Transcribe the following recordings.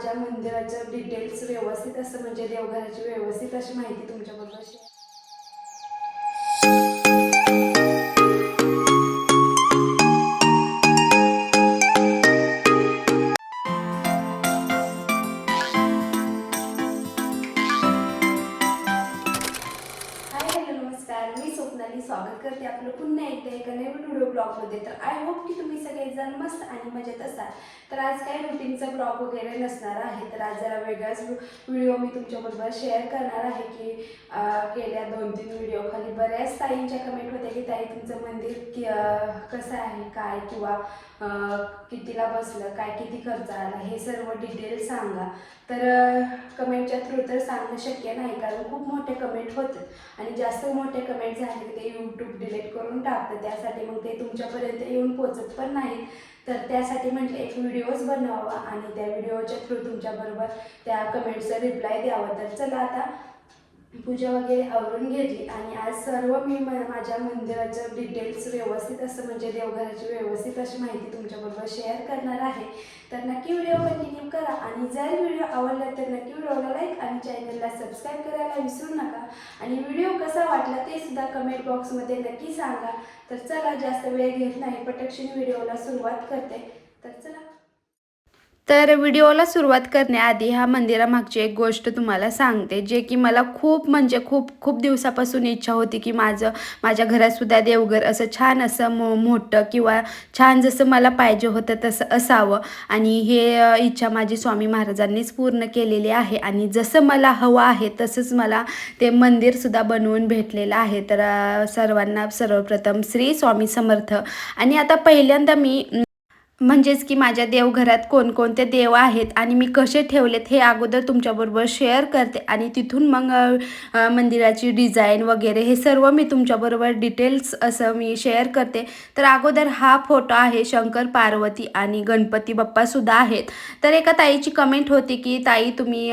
माझ्या मंदिराचं डिटेल्स व्यवस्थित असं म्हणजे देवघराची व्यवस्थित अशी माहिती तुमच्याबरोबर अशी मी स्वप्नाली स्वागत करते. आपलं पुन्हा एकदा एका नवीन व्हिडिओ ब्लॉगमध्ये. तर आय होप की तुम्ही सगळेजण मस्त आणि मजेत असाल. तर आज काय रुटीनचा ब्लॉग वगैरे नसणार आहे. तर आज जरा वेगळाच व्हिडिओ मी तुमच्याबरोबर शेअर करणार आहे की गेल्या दोन तीन व्हिडिओ खाली बऱ्याच ताईंच्या कमेंट होत्या की ताई तुमचं मंदिर कि कसं आहे? काय? किंवा कितीला बसलं? काय किती खर्च आला? हे सर्व डिटेल सांगा. तर कमेंटच्या थ्रू तर सांगणं शक्य नाही. कारण खूप मोठे कमेंट होते. आणि जास्त मोठे कमेंट झाले की ते यूट्यूब डिलीट करून टाकतं त्यासाठी मग ते तुमच्यापर्यंत येऊन पोचत पण नाही. तर त्यासाठी म्हटलं एक व्हिडिओज बनवावा आणि त्या व्हिडिओच्या थ्रू तुमच्याबरोबर त्या कमेंटचं रिप्लाय द्यावा. तर चला आता पूजा वगैरे आवरून घेतली आणि आज सर्व मी म- माझ्या मंदिराचं डिटेल्स व्यवस्थित असं म्हणजे देवघराची व्यवस्थित अशी माहिती तुमच्याबरोबर शेअर करणार आहे. तर नक्की व्हिडिओ कंटिन्यू करा आणि जर व्हिडिओ आवडला तर नक्की व्हिडिओला लाईक आणि चॅनलला सबस्क्राईब करायला विसरू नका. आणि व्हिडिओ कसा वाटला ते सुद्धा कमेंट बॉक्समध्ये नक्की सांगा. तर चला जास्त वेळ घेत नाही पटक्षणी व्हिडिओला सुरुवात करते. तर चला तर व्हिडिओला सुरुवात करण्याआधी ह्या मंदिरामागची एक गोष्ट तुम्हाला सांगते जे की मला खूप म्हणजे खूप खूप दिवसापासून इच्छा होती की माझं माझ्या घरातसुद्धा देवघर असं छान असं मो मोठं किंवा छान जसं मला पाहिजे होतं तसं असावं. आणि हे इच्छा माझी स्वामी महाराजांनीच पूर्ण केलेली आहे. आणि जसं मला हवं आहे तसंच मला ते मंदिरसुद्धा बनवून भेटलेलं आहे. तर सर्वांना सर्वप्रथम श्री स्वामी समर्थ. आणि आता पहिल्यांदा मी म्हणजेच की माझ्या देवघरात कोणकोणते देव आहेत आणि मी कसे ठेवलेत हे अगोदर तुमच्याबरोबर शेअर करते आणि तिथून मग मंदिराची डिझाईन वगैरे हे सर्व मी तुमच्याबरोबर डिटेल्स असं मी शेअर करते. तर अगोदर हा फोटो आहे शंकर पार्वती आणि गणपती बाप्पासुद्धा आहेत. तर एका ताईची कमेंट होती की ताई तुम्ही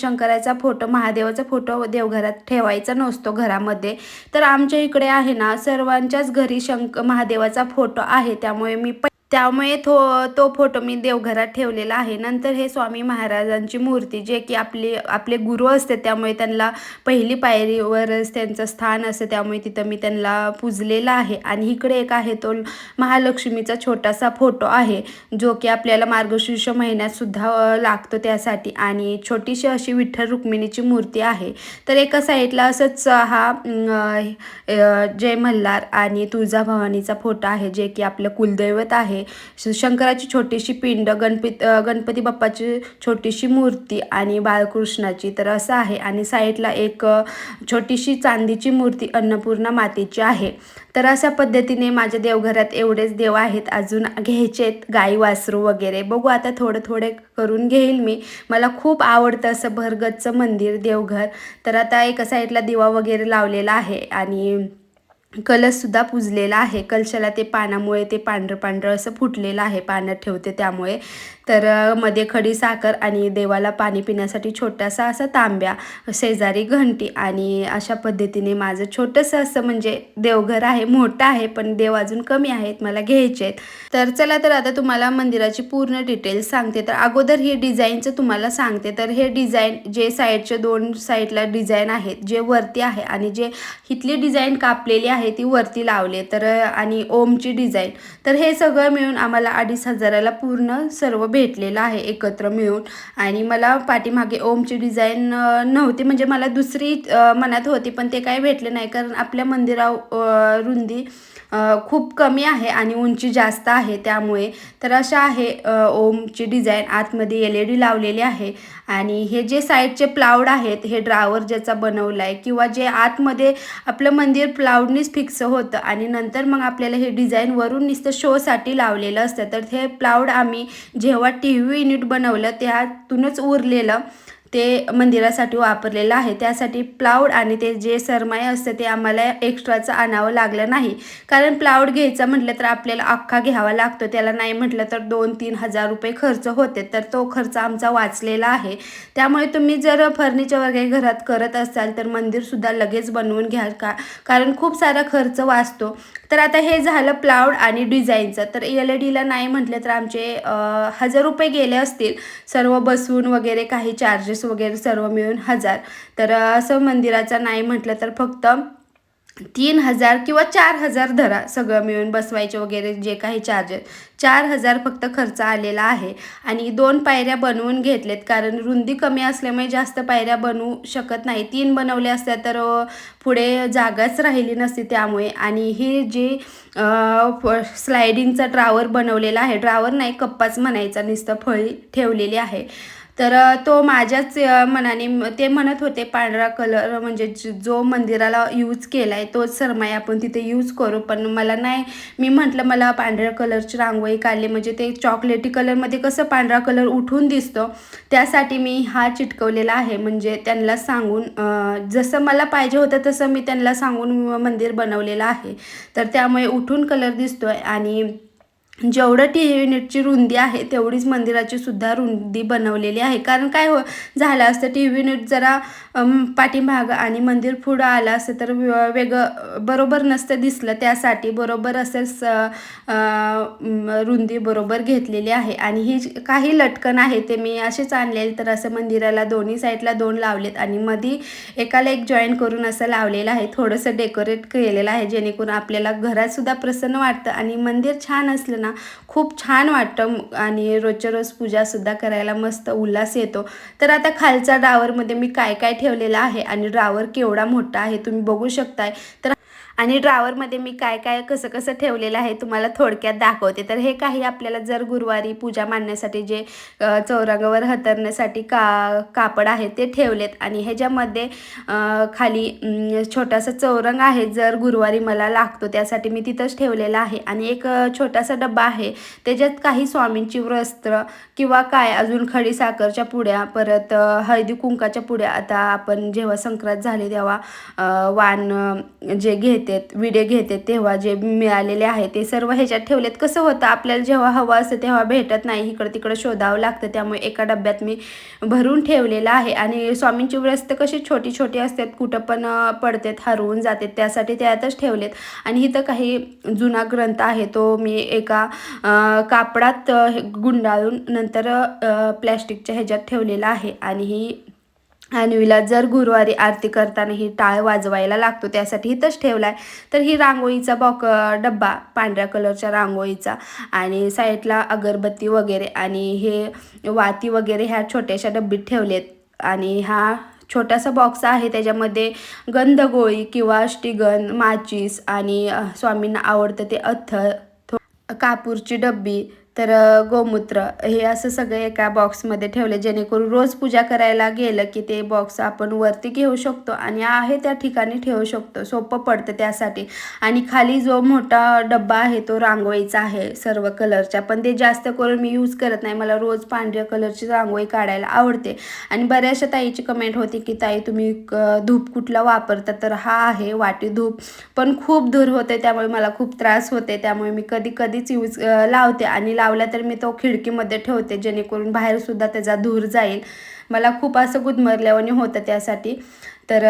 शंकराचा फोटो महादेवाचा फोटो देवघरात ठेवायचा नसतो घरामध्ये. तर आमच्या इकडे आहे ना सर्वांच्याच घरी शंक महादेवाचा फोटो आहे. त्यामुळे मी प त्यामुळे थो तो फोटो मी देवघरात ठेवलेला आहे. नंतर हे स्वामी महाराजांची मूर्ती जे की आपले आपले गुरु असते त्यामुळे त्यांना पहिली पायरीवरच त्यांचं स्थान असते त्यामुळे तिथं मी त्यांना पूजलेलं आहे. आणि इकडे एक आहे तो महालक्ष्मीचा छोटासा फोटो आहे जो की आपल्याला मार्गशीर्ष महिन्यातसुद्धा लागतो त्यासाठी. आणि छोटीशी अशी विठ्ठल रुक्मिणीची मूर्ती आहे. तर एका साईडला असंच हा जय मल्हार आणि तुळजाभवानीचा फोटो आहे जे की आपलं कुलदैवत आहे. श- शंकराची छोटीशी पिंड गणपती गणपती बाप्पाची छोटीशी मूर्ती आणि बाळकृष्णाची तर असं आहे. आणि साईडला एक छोटीशी चांदीची मूर्ती अन्नपूर्णा मातेची आहे. तर अशा पद्धतीने माझ्या देवघरात एवढेच देव आहेत. अजून घ्यायचे आहेत गाई वासरू वगैरे. बघू आता थोडं थोडे करून घेईल मी. मला खूप आवडतं असं भरगतचं मंदिर देवघर. तर आता एका साईडला दिवा वगैरे लावलेला आहे. आणि कलशसुद्धा पुजलेला आहे. कलशाला ते पानामुळे ते पांढरं पांढरं असं फुटलेलं आहे. पाण्यात ठेवते त्यामुळे. तर मध्ये खडी साखर आणि देवाला पाणी पिण्यासाठी छोटासा असा तांब्या शेजारी घंटी आणि अशा पद्धतीने माझं छोटंसं असं म्हणजे देवघर आहे मोठं आहे पण देव अजून कमी आहेत मला घ्यायचे आहेत. तर चला तर आता तुम्हाला मंदिराची पूर्ण डिटेल्स सांगते. तर अगोदर हे डिझाईनचं तुम्हाला सांगते. तर हे डिझाईन जे साईडचे दोन साईडला डिझाईन आहेत जे वरती आहे आणि जे इथली डिझाईन कापलेली आहे ती वरती लावले तर आणि ओमची डिझाईन. तर हे सगळं मिळून आम्हाला अडीच हजाराला पूर्ण सर्व भेटलेलं आहे एकत्र मिळून. आणि मला पाठीमागे ओमची डिझाईन नव्हती म्हणजे मला दुसरी मनात होती पण ते काही भेटले नाही. कारण आपल्या मंदिरा रुंदी खूप कमी आहे आणि उंची जास्त आहे. त्यामुळे तर अशा आहे ओमची डिझाईन आतमध्ये एल ई डी लावलेली आहे. आणि हे जे साईडचे प्लाउड आहेत हे ड्रावर ज्याचा बनवला आहे किंवा जे आतमध्ये आपलं मंदिर प्लाउडनीच फिक्स होतं आणि नंतर मग आपल्याला हे डिझाईन वरून नुसतं शोसाठी लावलेलं असतं. तर हे प्लाउड आम्ही जेव्हा टी व्ही युनिट बनवलं त्यातूनच उरलेलं. ते मंदिरासाठी वापरलेलं आहे. त्यासाठी प्लाऊड आणि ते जे सरमाय असतं ते आम्हाला एक्स्ट्राचं आणावं लागलं नाही. कारण प्लाऊड घ्यायचा म्हटलं तर आपल्याला अख्खा घ्यावा लागतो. त्याला नाही म्हटलं तर दोन तीन हजार रुपये खर्च होते. तर तो खर्च आमचा वाचलेला आहे. त्यामुळे तुम्ही जर फर्निचर वगैरे घरात करत असाल तर मंदिरसुद्धा लगेच बनवून घ्याल का? कारण खूप सारा खर्च वाचतो. तर आता हे झालं प्लाउड आणि डिझाईनचं. तर एल ई डीला नाही म्हटलं तर आमचे हजार रुपये गेले असतील. सर्व बसवून वगैरे काही चार्जेस वगैरे सर्व मिळून हजार. तर असं मंदिराचं नाही म्हटलं तर फक्त तीन हजार किंवा चार हजार धरा सगळं मिळून बसवायचे वगैरे जे काही चार्जेस चार हजार फक्त खर्च आलेला आहे. आणि दोन पायऱ्या बनवून घेतलेत. कारण रुंदी कमी असल्यामुळे जास्त पायऱ्या बनवू शकत नाही. तीन बनवल्या असत्या तर पुढे जागाच राहिली नसती त्यामुळे. आणि हे जे स्लायडिंगचा ड्रावर बनवलेला आहे. ड्रावर नाही कप्पाच म्हणायचा. नुसतं फळी ठेवलेली आहे. तर तो माझ्याच मनाने ते म्हणत होते पांढरा कलर म्हणजे जो मंदिराला यूज केला आहे तोच सरमाई आपण तिथे यूज करू. पण मला नाही मी म्हटलं मला पांढऱ्या कलरची रांगोळी काढली. म्हणजे ते चॉकलेटी कलरमध्ये कसं पांढरा कलर उठून दिसतो त्यासाठी मी हा चिटकवलेला आहे. म्हणजे त्यांना सांगून जसं मला पाहिजे होतं तसं मी त्यांना सांगून मंदिर बनवलेलं आहे. तर त्यामुळे उठून कलर दिसतोय आणि जेवढं टी युनिटची रुंदी आहे तेवढीच मंदिराची सुद्धा रुंदी बनवलेली आहे. कारण काय हो झालं असतं टी युनिट जरा पाठीमागं आणि मंदिर पुढं आलं असतं तर वेगळं बरोबर नसतं दिसलं त्यासाठी बरोबर असं स रुंदी बरोबर घेतलेली आहे. आणि ही काही लटकन आहे ते मी असेच आणलेले तर असं मंदिराला दोन्ही साईडला दोन लावलेत आणि मधी एकाला एक जॉईन करून असं लावलेलं आहे थोडंसं डेकोरेट केलेलं आहे जेणेकरून आपल्याला घरातसुद्धा प्रसन्न वाटतं आणि मंदिर छान असलं ना खूप छान वाटतं आणि रोजच्या रोज पूजासुद्धा करायला मस्त उल्हास येतो. तर आता खालच्या ड्रावरमध्ये मी काय काय ठेवलेलं आहे आणि ड्रावर केवढा मोठा आहे तुम्ही बघू शकताय. तर आणि ड्रावरमध्ये मी काय काय कसं कसं ठेवलेलं आहे तुम्हाला थोडक्यात दाखवते. तर हे काही आपल्याला जर गुरुवारी पूजा मांडण्यासाठी जे चौरंगावर हतरण्यासाठी का कापड आहे ते ठेवलेत आणि ह्याच्यामध्ये खाली छोटासा चौरंग आहे जर गुरुवारी मला लागतो त्यासाठी मी तिथंच ठेवलेला आहे. आणि एक छोटासा डब्बा आहे त्याच्यात काही स्वामींची वस्त्र किंवा काय अजून खडी साखरच्या पुड्या परत हळदी कुंकाच्या पुड्या आता आपण जेव्हा संक्रांत झाली तेव्हा वान वाण घेत घेतात विडे घेतात तेव्हा जे मिळालेले आहे ते सर्व ह्याच्यात ठेवलेत. कसं होतं आपल्याला जेव्हा हवं असतं तेव्हा भेटत नाही. इकडं तिकडं शोधावं लागतं. त्यामुळे एका डब्यात मी भरून ठेवलेलं आहे. आणि स्वामींची व्रस्त कशी छोटी छोटी असतात कुठं पण पडतात हरवून जातात त्यासाठी त्यातच ठेवलेत. आणि इथं काही जुना ग्रंथ आहे तो मी एका कापडात हे गुंडाळून नंतर प्लॅस्टिकच्या ह्याच्यात ठेवलेला आहे. आणि ही अन्वीला जर गुरुवारी आरती करताना ही टाळ वाजवायला लागतो त्यासाठी इथंच ठेवला आहे तर ही रांगोळीचा बॉक डब्बा पांढऱ्या कलरच्या रांगोळीचा आणि साईडला अगरबत्ती वगैरे आणि हे वाती वगैरे ह्या छोट्याशा डब्बीत ठेवलेत. आणि हा छोटासा बॉक्स आहे त्याच्यामध्ये गंधगोळी किंवा अष्टीगंध माचीस आणि स्वामींना आवडतं ते अथ्थ थो- कापूरची डब्बी तर गोमूत्र हे असं सगळे एका बॉक्समध्ये ठेवले जेणेकरून रोज पूजा करायला गेलं की ते बॉक्स आपण वरती घेऊ शकतो आणि आहे त्या ठिकाणी ठेवू शकतो. सोपं पडतं त्यासाठी. आणि खाली जो मोठा डब्बा आहे तो रांगोळीचा आहे सर्व कलरच्या. पण ते जास्त करून मी यूज करत नाही. मला रोज पांढऱ्या कलरची रांगोळी काढायला आवडते. आणि बऱ्याचशा ताईची कमेंट होती की ताई तुम्ही क- धूप कुठला वापरता? तर हा आहे वाटी धूप. पण खूप धूर होते त्यामुळे मला खूप त्रास होते. त्यामुळे मी कधी कधीच यूज लावते आणि लाव लावला तर मी तो खिडकीमध्ये ठेवते जेणेकरून बाहेरसुद्धा त्याचा धूर जाईल. मला खूप असं गुदमरल्यावानी होतं त्यासाठी. तर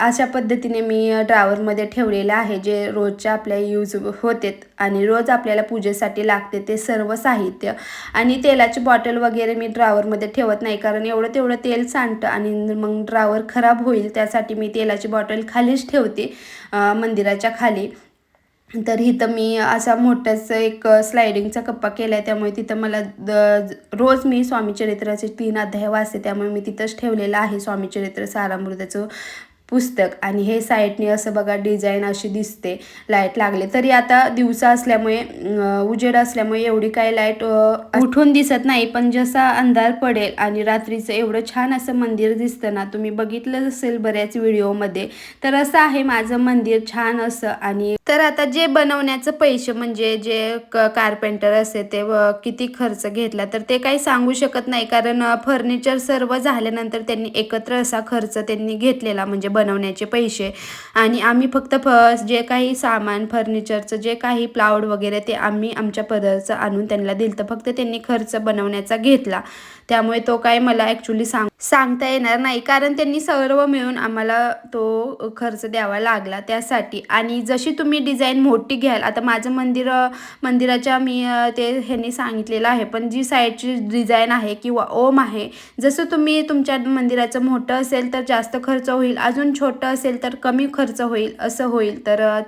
अशा पद्धतीने मी ड्रावरमध्ये ठेवलेलं आहे जे रोजच्या आपल्या यूज होतेत आणि रोज आपल्याला पूजेसाठी लागते ते सर्व साहित्य. आणि तेलाची बॉटल वगैरे मी ड्रावरमध्ये ठेवत नाही कारण एवढं तेवढं तेल सांडतं आणि मग ड्रावर खराब होईल त्यासाठी मी तेलाची बॉटल खालीच ठेवते मंदिराच्या खाली. तर इथं मी असा मोठाच एक स्लायडिंगचा कप्पा केला आहे त्यामुळे तिथं मला द रोज मी स्वामीचरित्राचे तीन अध्याय वाचते. त्यामुळे मी तिथंच ठेवलेलं आहे स्वामीचरित्र सारामृताचं. पुस्तक आणि हे साईडने असं बघा डिझाईन अशी दिसते लाइट लागले. तरी आता दिवसा असल्यामुळे उजेड असल्यामुळे एवढी काही लाइट उठून दिसत नाही. पण जसा अंधार पडेल आणि रात्रीचं एवढं छान असं मंदिर दिसतं ना तुम्ही बघितलं असेल बऱ्याच व्हिडिओमध्ये तर असं आहे माझं मंदिर छान असं. आणि तर आता जे बनवण्याचं पैसे म्हणजे जे क कार्पेंटर असते ते व किती खर्च घेतला तर ते काही सांगू शकत नाही. कारण फर्निचर सर्व झाल्यानंतर त्यांनी एकत्र असा खर्च त्यांनी घेतलेला म्हणजे बनवण्याचे पैसे. आणि आम्ही फक्त फ जे काही सामान फर्निचरचं जे काही प्लाउड वगैरे ते आम्ही आमच्या पदरचं आणून त्यांना दिलं तर फक्त त्यांनी खर्च बनवण्याचा घेतला. त्यामुळे तो काय मला ॲक्च्युली सांग सांगता येणार नाही. कारण त्यांनी सर्व मिळून आम्हाला तो खर्च द्यावा लागला त्यासाठी. आणि जशी तुम्ही डिझाईन मोठी घ्याल आता माझं मंदिर मंदिराच्या मी ते ह्यांनी सांगितलेलं आहे. पण जी साईडची डिझाईन आहे किंवा ओम आहे जसं तुम्ही तुमच्या मंदिराचं मोठं असेल तर जास्त खर्च होईल. अजून छोटं असेल तर कमी खर्च होईल असं होईल. तर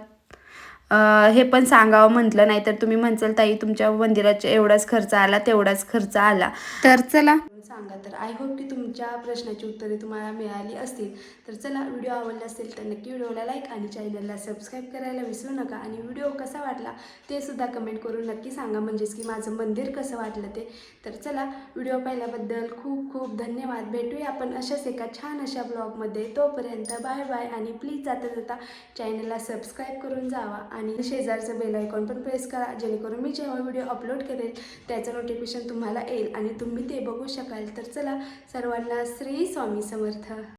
हे पण सांगावं म्हटलं नाही तर तुम्ही म्हणचाल ताई तुमच्या मंदिराचा एवढाच खर्च आला तेवढाच खर्च आला. तर चला. सांगा. तर आय होप की तुमच्या प्रश्नाची उत्तरे तुम्हाला मिळाली असतील. तर चला व्हिडिओ आवडला असेल तर नक्की व्हिडिओला लाईक आणि चॅनलला सबस्क्राईब करायला विसरू नका. आणि व्हिडिओ कसा वाटला ते सुद्धा कमेंट करून नक्की सांगा. म्हणजेच की माझं मंदिर कसं वाटलं ते. तर चला व्हिडिओ पाहिल्याबद्दल खूप खूप धन्यवाद. भेटूया आपण अशाच एका छान अशा ब्लॉगमध्ये तोपर्यंत बाय बाय आणि प्लीज जाता जाता चॅनलला सबस्क्राईब करून जावा. आणि शेजारचं बेल आयकॉन पण प्रेस करा. जेणेकरून मी जेव्हा व्हिडिओ अपलोड करेल त्याचं नोटिफिकेशन तुम्हाला येईल आणि तुम्ही ते बघू शकाल. तर चला सर्वांना श्री स्वामी समर्थ.